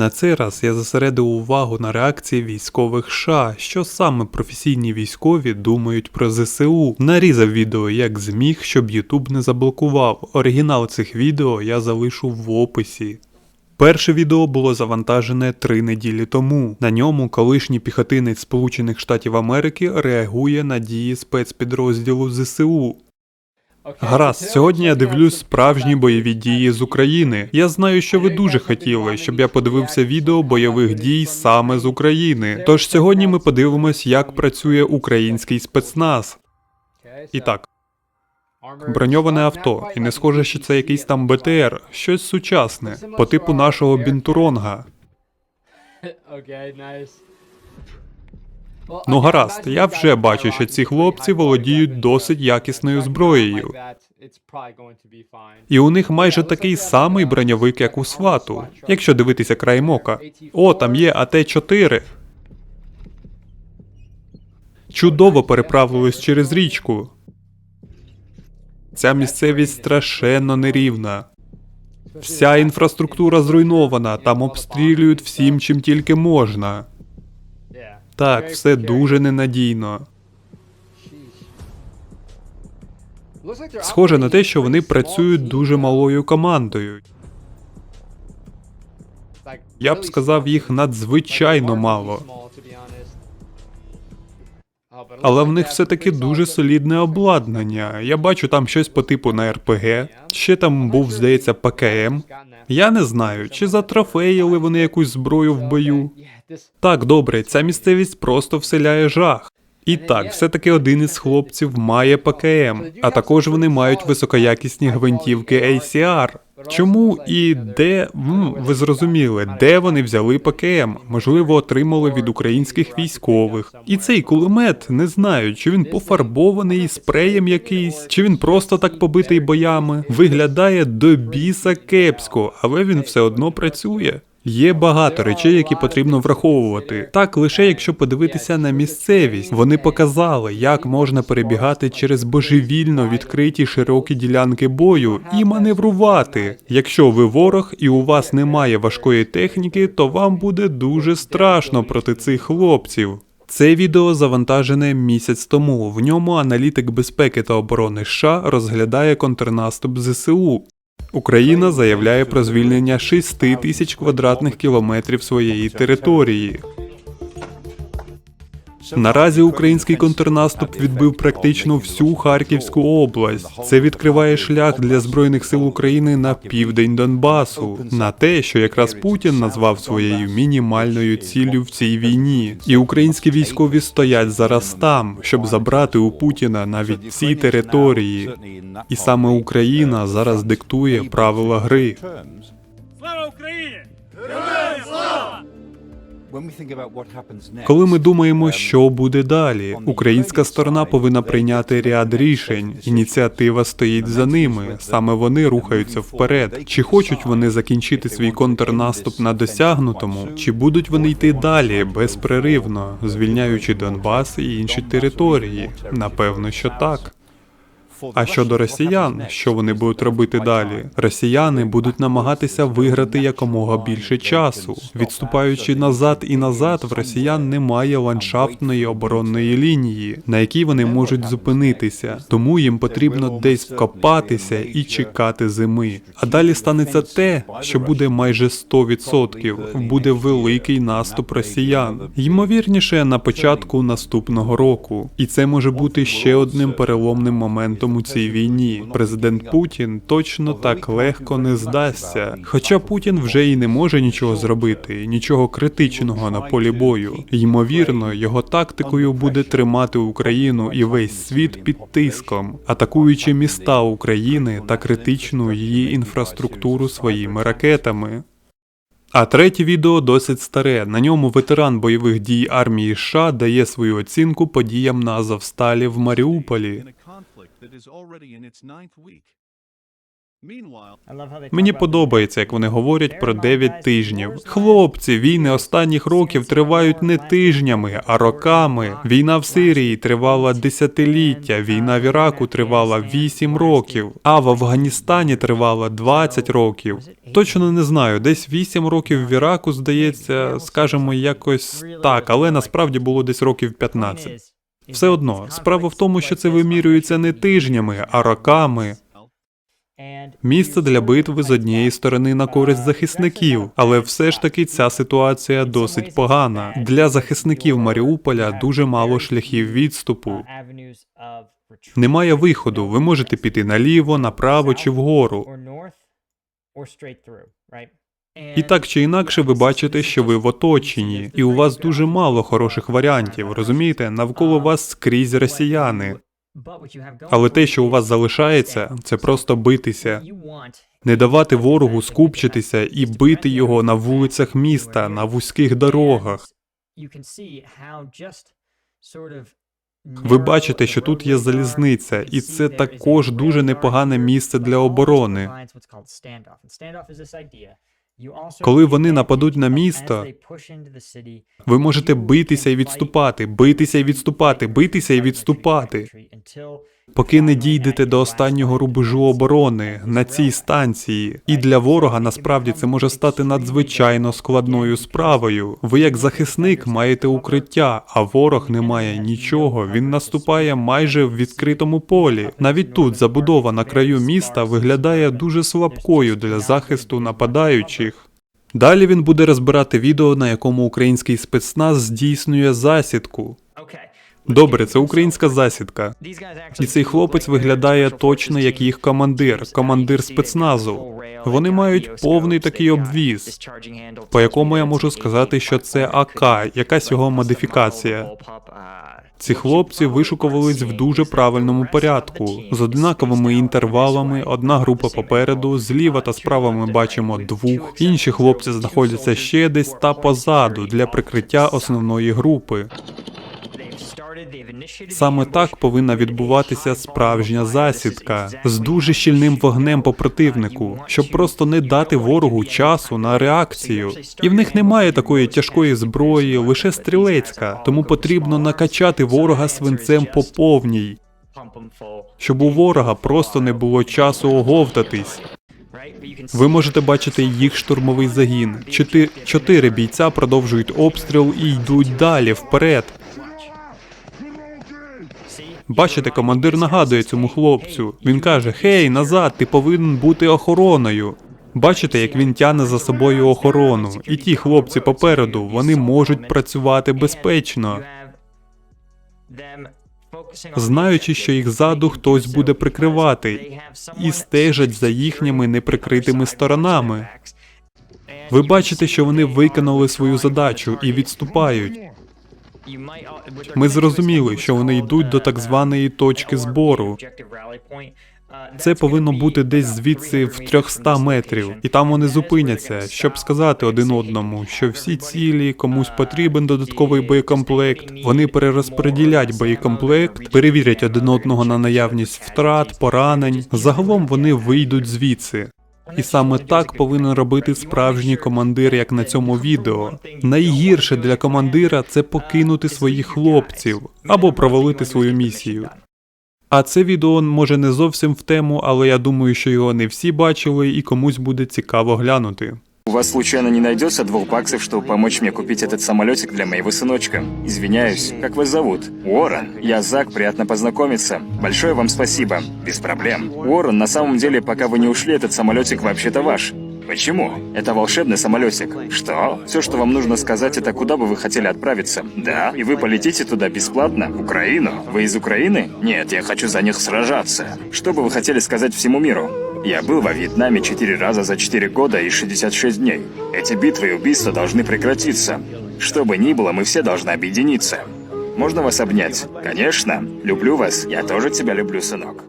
На цей раз я зосередив увагу на реакції військових США, що саме професійні військові думають про ЗСУ. Нарізав відео як зміг, щоб Ютуб не заблокував. Оригінал цих відео я залишу в описі. Перше відео було завантажене три неділі тому. На ньому колишній піхотинець Сполучених Штатів Америки реагує на дії спецпідрозділу ЗСУ. Гаразд, сьогодні я дивлюсь справжні бойові дії з України. Я знаю, що ви дуже хотіли, щоб я подивився відео бойових дій саме з України. Тож сьогодні ми подивимось, як працює український спецназ. І так, броньоване авто, і не схоже, що це якийсь там БТР, щось сучасне, по типу нашого бінтуронга. Ну гаразд, я вже бачу, що ці хлопці володіють досить якісною зброєю. І у них майже такий самий броньовик, як у свату. Якщо дивитися краєм ока. О, там є АТ-4. Чудово переправились через річку. Ця місцевість страшенно нерівна. Вся інфраструктура зруйнована, там обстрілюють всім, чим тільки можна. Так, все дуже ненадійно. Схоже на те, що вони працюють дуже малою командою. Я б сказав, їх надзвичайно мало. Але в них все-таки дуже солідне обладнання. Я бачу там щось по типу на РПГ. Ще там був, здається, ПКМ. Я не знаю, чи затрофеїли вони якусь зброю в бою. Так, добре, ця місцевість просто вселяє жах. І так, все-таки один із хлопців має ПКМ, а також вони мають високоякісні гвинтівки ACR. Чому і де ви зрозуміли, де вони взяли ПКМ? Можливо, отримали від українських військових. І цей кулемет не знаю, чи він пофарбований спреєм якийсь, чи він просто так побитий боями. Виглядає до біса кепсько, але він все одно працює. Є багато речей, які потрібно враховувати. Так, лише якщо подивитися на місцевість, вони показали, як можна перебігати через божевільно відкриті широкі ділянки бою і маневрувати. Якщо ви ворог і у вас немає важкої техніки, то вам буде дуже страшно проти цих хлопців. Це відео завантажене місяць тому. В ньому аналітик безпеки та оборони США розглядає контрнаступ ЗСУ. Україна заявляє про звільнення 6 тисяч квадратних кілометрів своєї території. Наразі український контрнаступ відбив практично всю Харківську область. Це відкриває шлях для збройних сил України на південь Донбасу, на те, що якраз Путін назвав своєю мінімальною ціллю в цій війні. І українські військові стоять зараз там, щоб забрати у Путіна навіть ці території. І саме Україна зараз диктує правила гри. Слава Україні! Коли ми думаємо, що буде далі, українська сторона повинна прийняти ряд рішень. Ініціатива стоїть за ними. Саме вони рухаються вперед. Чи хочуть вони закінчити свій контрнаступ на досягнутому, чи будуть вони йти далі безперервно, звільняючи Донбас і інші території? Напевно, що так. А щодо росіян, що вони будуть робити далі? Росіяни будуть намагатися виграти якомога більше часу. Відступаючи назад і назад, в росіян немає ландшафтної оборонної лінії, на якій вони можуть зупинитися. Тому їм потрібно десь вкопатися і чекати зими. А далі станеться те, що буде майже 100%. Буде великий наступ росіян. Ймовірніше на початку наступного року. І це може бути ще одним переломним моментом у цій війні. Президент Путін точно так легко не здасться. Хоча Путін вже і не може нічого зробити, нічого критичного на полі бою. Ймовірно, його тактикою буде тримати Україну і весь світ під тиском, атакуючи міста України та критичну її інфраструктуру своїми ракетами. А третє відео досить старе. На ньому ветеран бойових дій армії США дає свою оцінку подіям на Азовсталі в Маріуполі. I love how they Мені talk about подобається, як вони говорять про 9 тижнів. Хлопці, війни останніх років тривають не тижнями, а роками. Війна в Сирії тривала десятиліття, війна в Іраку тривала 8 років, а в Афганістані тривала 20 років. Точно не знаю, десь 8 років в Іраку, здається, скажемо якось так, але насправді було десь років 15. Все одно, справа в тому, що це вимірюється не тижнями, а роками. Місце для битви з однієї сторони на користь захисників, але все ж таки ця ситуація досить погана. Для захисників Маріуполя дуже мало шляхів відступу. Немає виходу. Ви можете піти наліво, направо чи вгору. І так чи інакше, ви бачите, що ви в оточенні, і у вас дуже мало хороших варіантів. Розумієте, навколо вас скрізь росіяни. Але те, що у вас залишається, це просто битися, не давати ворогу скупчитися і бити його на вулицях міста, на вузьких дорогах. Ви бачите, що тут є залізниця, і це також дуже непогане місце для оборони. Коли вони нападуть на місто, ви можете битися і відступати, битися і відступати, битися і відступати, поки не дійдете до останнього рубежу оборони на цій станції. І для ворога насправді це може стати надзвичайно складною справою. Ви, як захисник, маєте укриття, а ворог не має нічого. Він наступає майже в відкритому полі. Навіть тут забудова на краю міста виглядає дуже слабкою для захисту нападаючих. Далі він буде розбирати відео, на якому український спецназ здійснює засідку. Добре, це українська засідка. І цей хлопець виглядає точно як їх командир, командир спецназу. Вони мають повний такий обвіз, по якому я можу сказати, що це АК, якась його модифікація. Ці хлопці вишукувались в дуже правильному порядку, з однаковими інтервалами. Одна група попереду, зліва та справа ми бачимо двох. Інші хлопці знаходяться ще десь та позаду для прикриття основної групи. Саме так повинна відбуватися справжня засідка з дуже щільним вогнем по противнику, щоб просто не дати ворогу часу на реакцію. І в них немає такої тяжкої зброї, лише стрілецька, тому потрібно накачати ворога свинцем по повній, щоб у ворога просто не було часу оговтатись. Ви можете бачити їх штурмовий загін. Чотири, чотири бійця продовжують обстріл і йдуть далі вперед. Бачите, командир нагадує цьому хлопцю. Він каже: Хей, назад, ти повинен бути охороною. Бачите, як він тяне за собою охорону, і ті хлопці попереду вони можуть працювати безпечно, знаючи, що їх ззаду хтось буде прикривати, і стежать за їхніми неприкритими сторонами. Ви бачите, що вони виконали свою задачу і відступають. Ми зрозуміли, що вони йдуть до так званої точки збору. Це повинно бути десь звідси в 300 метрів, і там вони зупиняться, щоб сказати один одному, що всі цілі комусь потрібен додатковий боєкомплект. Вони перерозподілять боєкомплект, перевірять один одного на наявність втрат, поранень. Загалом вони вийдуть звідси. І саме так повинен робити справжній командир, як на цьому відео. Найгірше для командира це покинути своїх хлопців або провалити свою місію. А це відео може не зовсім в тему, але я думаю, що його не всі бачили і комусь буде цікаво глянути. У вас случайно не найдется двух баксов, чтобы помочь мне купить этот самолетик для моего сыночка? Извиняюсь, как вас зовут? Уоррен. Я Зак, приятно познакомиться. Большое вам спасибо. Без проблем. Уоррен, на самом деле, пока вы не ушли, этот самолетик вообще-то ваш. Почему? Это волшебный самолетик. Что? Все, что вам нужно сказать, это куда бы вы хотели отправиться. Да, и вы полетите туда бесплатно? В Украину? Вы из Украины? Нет, я хочу за них сражаться. Что бы вы хотели сказать всему миру? Я был во Вьетнаме четыре раза за четыре года и 66 дней. Эти битвы и убийства должны прекратиться. Что бы ни было, мы все должны объединиться. Можно вас обнять? Конечно. Люблю вас. Я тоже тебя люблю, сынок.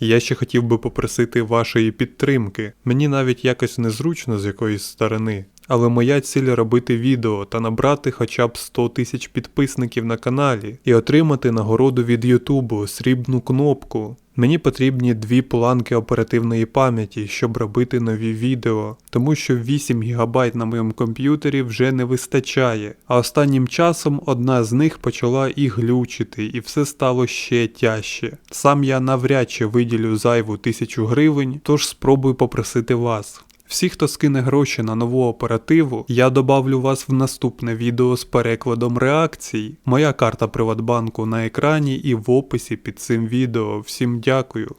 Я ще хотів би попросити вашої підтримки. Мені навіть якось незручно з якоїсь сторони. Але моя ціль робити відео та набрати хоча б 100 тисяч підписників на каналі і отримати нагороду від Ютубу срібну кнопку. Мені потрібні дві планки оперативної пам'яті, щоб робити нові відео, тому що 8 ГБ на моєму комп'ютері вже не вистачає. А останнім часом одна з них почала і глючити, і все стало ще тяжче. Сам я навряд чи виділю зайву тисячу гривень, тож спробую попросити вас. Всі, хто скине гроші на нову оперативу, я добавлю вас в наступне відео з перекладом реакцій. Моя карта Приватбанку на екрані і в описі під цим відео. Всім дякую.